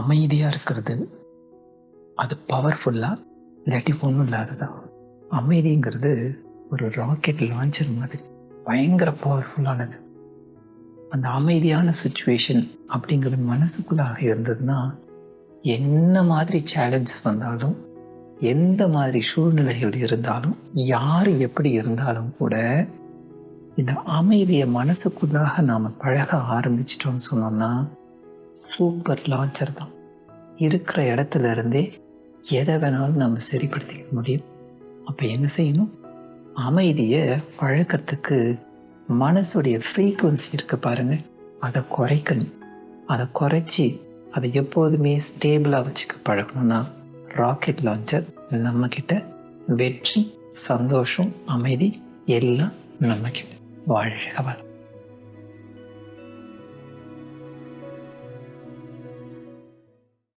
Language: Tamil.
அமைதியாக இருக்கிறது. அது பவர்ஃபுல்லாக இல்லாட்டி ஒன்றும் இல்லாததா? அமைதிங்கிறது ஒரு ராக்கெட் லான்ச்சர் மாதிரி. பயங்கர பவர்ஃபுல்லானது அந்த அமைதியான சுச்சுவேஷன் அப்படிங்கிறது மனசுக்குள்ளாக இருந்ததுன்னா என்ன மாதிரி சேலஞ்சஸ் வந்தாலும் எந்த மாதிரி சூழ்நிலைகள் இருந்தாலும் யார் எப்படி இருந்தாலும் கூட இந்த அமைதியை மனசுக்குள்ளாக நாம் பழக ஆரம்பிச்சிட்டோம்னு சொன்னோம்னா சூப்பர் லான்ச்சர் தான். இருக்கிற இடத்துல இருந்தே எதை வேணாலும் நம்ம சரிப்படுத்திக்க முடியும். அப்போ என்ன செய்யணும்? அமைதியை வழக்கத்துக்கு மனசுடைய ஃப்ரீக்குவன்சி இருக்கு பாருங்க. அதை குறைக்கணும். அதை குறைச்சி அதை எப்போதுமே ஸ்டேபிளாக வச்சுக்க பழகணும்னா ராக்கெட் லான்ச்சர் நம்மக்கிட்ட வெற்றி சந்தோஷம் அமைதி எல்லாம் நம்மக்கிட்ட வாழ்க வளம்.